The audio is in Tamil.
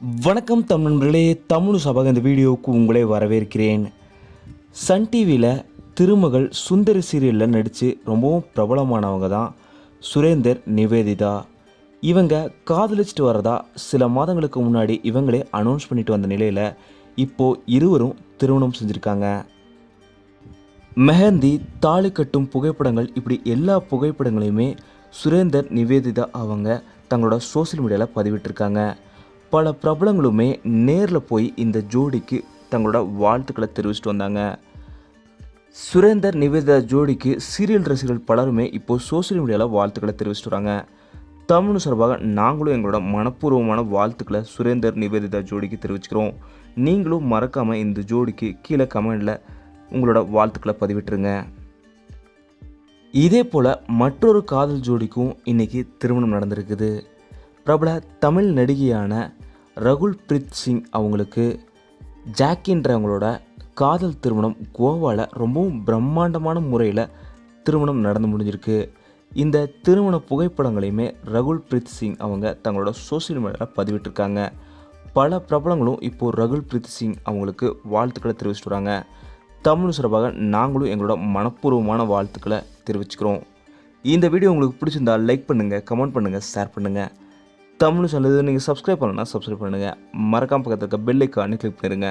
வணக்கம் தமிழ் நண்பர்களே தமிழ் சபாக இந்த வீடியோவுக்கு உங்களை வரவேற்கிறேன். சன் டிவியில் திருமகள் சுந்தரி சீரியலில் நடித்து ரொம்பவும் பிரபலமானவங்க தான் சுரேந்தர் நிவேதிதா. இவங்க காதலிச்சிட்டு வரதா சில மாதங்களுக்கு முன்னாடி இவங்களே அனௌன்ஸ் பண்ணிட்டு வந்த நிலையில் இப்போது இருவரும் திருமணம் செஞ்சுருக்காங்க. மெஹந்தி தாலி கட்டும் புகைப்படங்கள் இப்படி எல்லா புகைப்படங்களையுமே சுரேந்தர் நிவேதிதா அவங்க தங்களோட சோஷியல் மீடியாவில் பதிவிட்டிருக்காங்க. பல பிரபலங்களுமே நேரில் போய் இந்த ஜோடிக்கு தங்களோட வாழ்த்துக்களை தெரிவிச்சிட்டு வந்தாங்க. சுரேந்தர் நிவேதிதா ஜோடிக்கு சீரியல் ரசிகர்கள் பலருமே இப்போது சோஷியல் மீடியாவில் வாழ்த்துக்களை தெரிவிச்சிட்டு வராங்க. தமிழ் சார்பாக நாங்களும் எங்களோட மனப்பூர்வமான வாழ்த்துக்களை சுரேந்தர் நிவேதிதா ஜோடிக்கு தெரிவிச்சுக்கிறோம். நீங்களும் மறக்காமல் இந்த ஜோடிக்கு கீழே கமெண்டில் உங்களோட வாழ்த்துக்களை பதிவிட்டுருங்க. இதே போல் மற்றொரு காதல் ஜோடிக்கும் இன்றைக்கி திருமணம் நடந்திருக்குது. பிரபல தமிழ் நடிகையான ரகுல் பிரீத் சிங் அவங்களுக்கு ஜாக்கின்றவங்களோட காதல் திருமணம் கோவாவில் ரொம்பவும் பிரம்மாண்டமான முறையில் திருமணம் நடந்து முடிஞ்சிருக்கு. இந்த திருமண புகைப்படங்களையுமே ரகுல் பிரீத் சிங் அவங்க தங்களோட சோஷியல் மீடியாவில் பதிவிட்டிருக்காங்க. பல பிரபலங்களும் இப்போது ரகுல் பிரீத் சிங் அவங்களுக்கு வாழ்த்துக்களை தெரிவிச்சிட்டு வராங்க தமிழ் சிறப்பாக நாங்களும் எங்களோட மனப்பூர்வமான வாழ்த்துக்களை தெரிவிச்சுக்கிறோம். இந்த வீடியோ உங்களுக்கு பிடிச்சிருந்தா லைக் பண்ணுங்கள் கமெண்ட் பண்ணுங்கள் ஷேர் பண்ணுங்கள் தமிழ் சொன்னது நீங்கள் சப்ஸ்கிரைப் பண்ணலன்னா சப்ஸ்கிரைப் பண்ணுங்கள் மறக்காம பக்கத்தில் இருக்க பெல் ஐக்கானே கிளிக் பண்ணிடுங்க